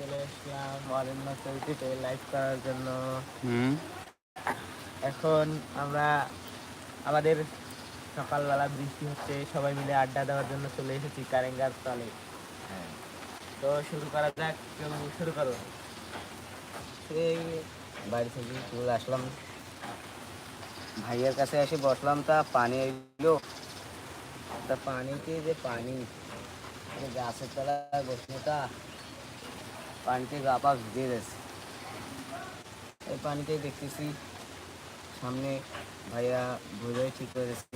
চলে আসলাম অরণ্য চৌকিতে লাইভ করার জন্য। এখন আমরা আমাদের সকালবেলা বৃষ্টি হচ্ছে সবাই মিলে আড্ডা দেওয়ার জন্য চলে এসেছি কারেঙ্গার তলে। হ্যাঁ। তো শুরু করা যাক শুরু করো। বাড়ি থেকে চলে আসলাম। ভাইয়ের কাছে এসে বসলাম তা পানি এলো। তা পানিতে যে পানি গাছের তলায় বসল তা পানিতে গা পা ভিজে গেছে এই পানিতে দেখতেছি সামনে ভাইয়া ভুজয় ঠিক করেছে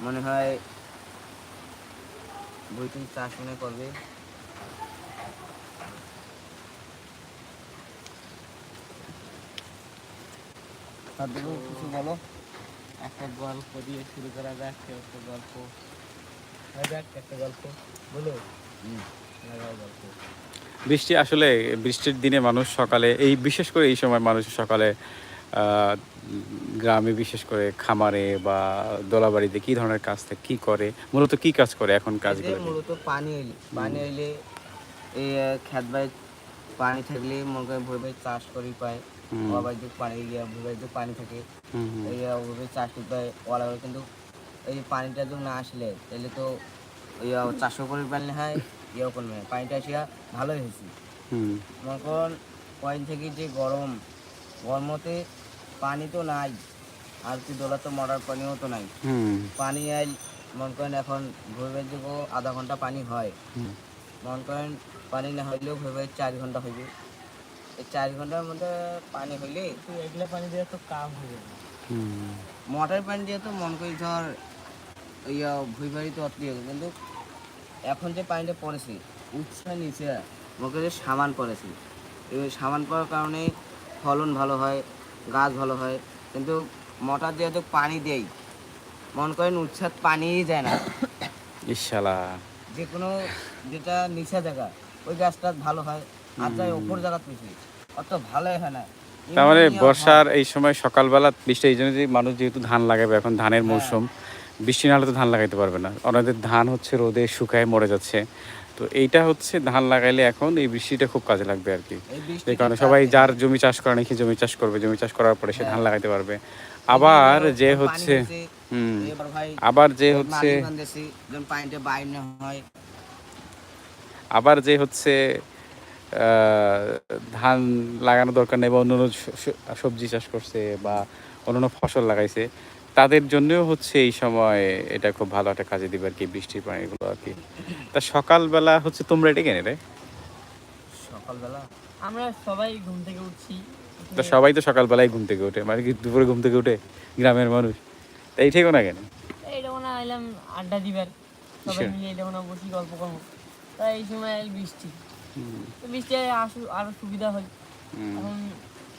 মনে হয় বইটি চাষ মনে করবে। কিছু বলো? একটা গল্প দিয়ে শুরু করা যাক একটা গল্প? হয়ে যাক একটা গল্প। বলো। লাগাও গল্প। বৃষ্টি আসলে বৃষ্টির দিনে মানুষ সকালে এই বিশেষ করে এই সময় মানুষ সকালে গ্রামে বিশেষ করে খামারে বা দোলাবাড়িতে কি ধরনের কাজ থাকে কি করে মূলত কি কাজ করে এখন কাজগুলো মূলত পানি এলে পানি এলে এই খেত পানি থাকলে মনে করেন ভুড়ি চাষ করি পায় পানি পানি থাকে। এই চাষ করতে পায় ওলা কিন্তু এই পানিটা যদি না আসলে তাহলে তো ওই চাষও করে পারলে হয় ইয়েও করবে পানিটা আসিয়া ভালোই হয়েছে। হুম, মনে করেন কয়েন থেকে যে গরম গরমতে পানি তো নাই আর কি দোলা তো মরার পানিও তো নাই। পানি আইল মনে করেন এখন ভোরবের যুগও আধা ঘণ্টা পানি হয়। হুম। মনে করেন পানি না হইলেও ভোরবের চার ঘণ্টা হইবে। এই চার ঘণ্টার মধ্যে পানি হইলে এগুলো পানি দিয়ে তো কাম হয়ে যাবে। হুম, মোটর পানি দিয়ে তো মন করি ধর ইয়া ভুই বাড়ি তো অতই হবে কিন্তু এখন যে পানিটা পড়েছে উৎসাহ নিচে মনে করি সামান পড়েছে। এই সামান পড়ার কারণে ফলন ভালো হয় গাছ ভালো হয় কিন্তু মোটর দিয়ে তো পানি দেই মন করেন উৎসাহ পানিই যায় না। ইশালা। যে কোনো যেটা নিচা জায়গা ওই গাছটা ভালো হয় আর যাই ওপর জায়গা তুলছি অত ভালোই হয় না। তার মানে বর্ষার এই সময় সকালবেলা বৃষ্টি এই জন্য যে মানুষ যেহেতু ধান লাগাবে এখন ধানের হ্যাঁ। মৌসুম বৃষ্টি না হলে তো ধান লাগাইতে পারবে না। ওনাদের ধান হচ্ছে রোদে শুকায় মরে যাচ্ছে। তো এইটা হচ্ছে ধান লাগাইলে এখন এই বৃষ্টিটা খুব কাজে লাগবে আর কি। এই কারণে সবাই যার জমি চাষ করে নাকি জমি চাষ করবে জমি চাষ করার পরে সে ধান লাগাইতে পারবে। আবার যে হচ্ছে হুম আবার যে হচ্ছে হয়। আবার যে হচ্ছে আহ, ধান লাগানো দরকার নেই বা অন্য সবজি চাষ করছে বা অন্য ফসল লাগাইছে তাদের জন্যও হচ্ছে এই সময় এটা খুব ভালো একটা কাজে দিবে আর কি বৃষ্টির পানিগুলো আর কি। তা সকালবেলা হচ্ছে তোমরা এটা কেনে রে সকালবেলা? আমরা সবাই ঘুম থেকে উঠছি। তা সবাই তো সকালবেলায় ঘুম থেকে ওঠে মানে কি দুপুরে ঘুম থেকে উঠে গ্রামের মানুষ? তাই এই ঠিকও না কেন? এইটা হয় এলাম আড্ডা দিবার সবাই? মিলে এটা মনে বসি গল্প করব। তাই এই সময় বৃষ্টি। তো বৃষ্টি আসু আরও সুবিধা হয়। এখন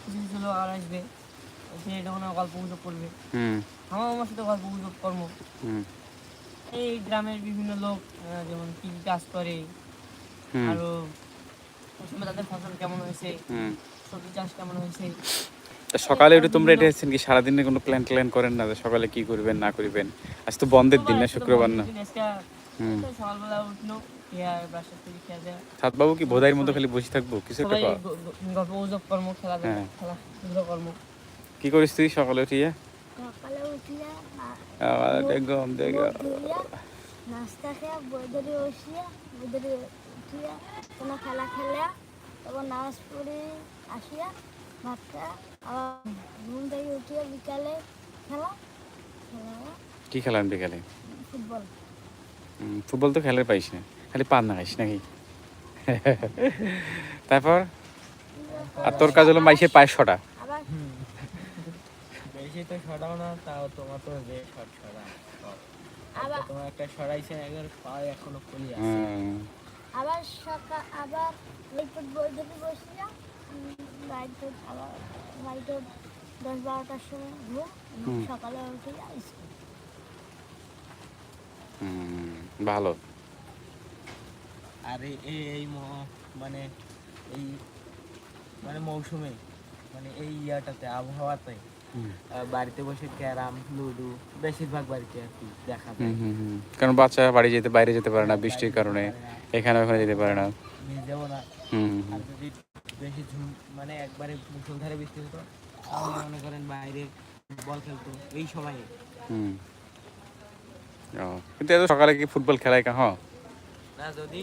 কিছু কিছু লোক আর আসবে। মনে গল্প গুজব করবে। আমার আমার সাথে গল্প গুজব কর্ম। এই গ্রামের বিভিন্ন লোক যেমন কি কি কাজ করে আরও সময় তাদের ফসল কেমন হয়েছে সবজি চাষ কেমন হয়েছে। সকালে উঠে তোমরা এটা এসেছেন কি? সারাদিনে কোনো প্ল্যান ট্যান করেন না সকালে কি করবেন না করবেন? আজ তো বন্ধের দিন না শুক্রবার না। সকালবেলা উঠল সাতবাবু কি বোধাইয়ের মতো খালি বসে থাকব? কিছু একটা গল্প গুজব কর্ম খেলা হ্যাঁ। খেলা কর্ম। কি করিস তুই সকালে উঠিয়া? সকালে উঠিয়া দেখম দেখ নাস্তা খেয়ে বৈদরি বসিয়া বৈদরি উঠিয়া কোনো খেলা খেলা তারপর নামাজ পড়ে আসিয়া ভাত আবার ঘুম থেকে উঠিয়া বিকালে খেলা খেলা কি খেলাম বিকালে? ফুটবল। তো খেলার পাইস না খালি পান না খাইস নাকি? তারপর? আর তোর কাজ হলো মাইসে পায় ছটা আবার বেশি তো সরাও না তাও তোমার তো যে শট সরা আবার তোমার একটা সরাইছে একবার পায়ে এখনও খুলি আছে। হুম, আবার সকাল আবার লাইটে বৈদরি বসিয়া লাইটে আবার লাইটে দশ বারোটার সময় ঘুম সকালে উঠে স্কুল হুম, ভালো। আর এই এই মানে এই মানে মৌসুমে মানে এই ইয়াটাতে আবহাওয়াতে বাড়িতে বসে ক্যারাম লুডো বেশিরভাগ বাড়িতে আর কি দেখা যায়। কারণ বাচ্চা বাড়ি যেতে বাইরে যেতে পারে না বৃষ্টির কারণে এখানে ওখানে যেতে পারে না। ভিজেও না। হুম হুম আর যদি বেশি ঝুম মানে একবারে মুসলধারে বৃষ্টি হতো তাহলে মনে করেন বাইরে বল খেলতো এই সময়ে। হুম। কিন্তু এত সকালে কি ফুটবল খেলায় কা হ্যাঁ না যদি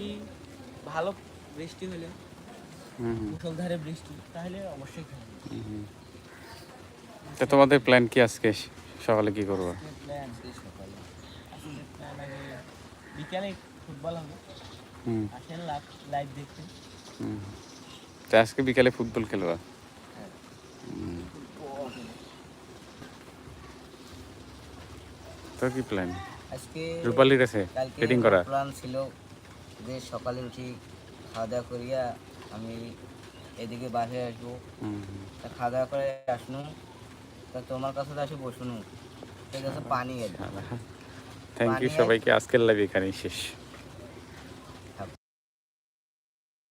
ভালো বৃষ্টি হলে মুসলধারে বৃষ্টি তাহলে অবশ্যই হুম। তা তোমাদের প্ল্যান কি আজকে? সকালে কি করব? বিকালে ফুটবল হবে। হুম। আসেন লাইভ দেখতে। তা আজকে বিকালে ফুটবল খেলবা? হুম। তোর কি প্ল্যান আজকে রূপালির কালকে ফিটিং করা। প্ল্যান ছিল যে সকালে উঠি খাওয়া দাওয়া করিয়া আমি এদিকে বাসে আসব। তা খাওয়া দাওয়া করে আসনু। তা তোমার কাছে আসে বসুন। ঠিক আছে পানি থ্যাংক ইউ সবাইকে আজকের লাইভ এখানেই শেষ।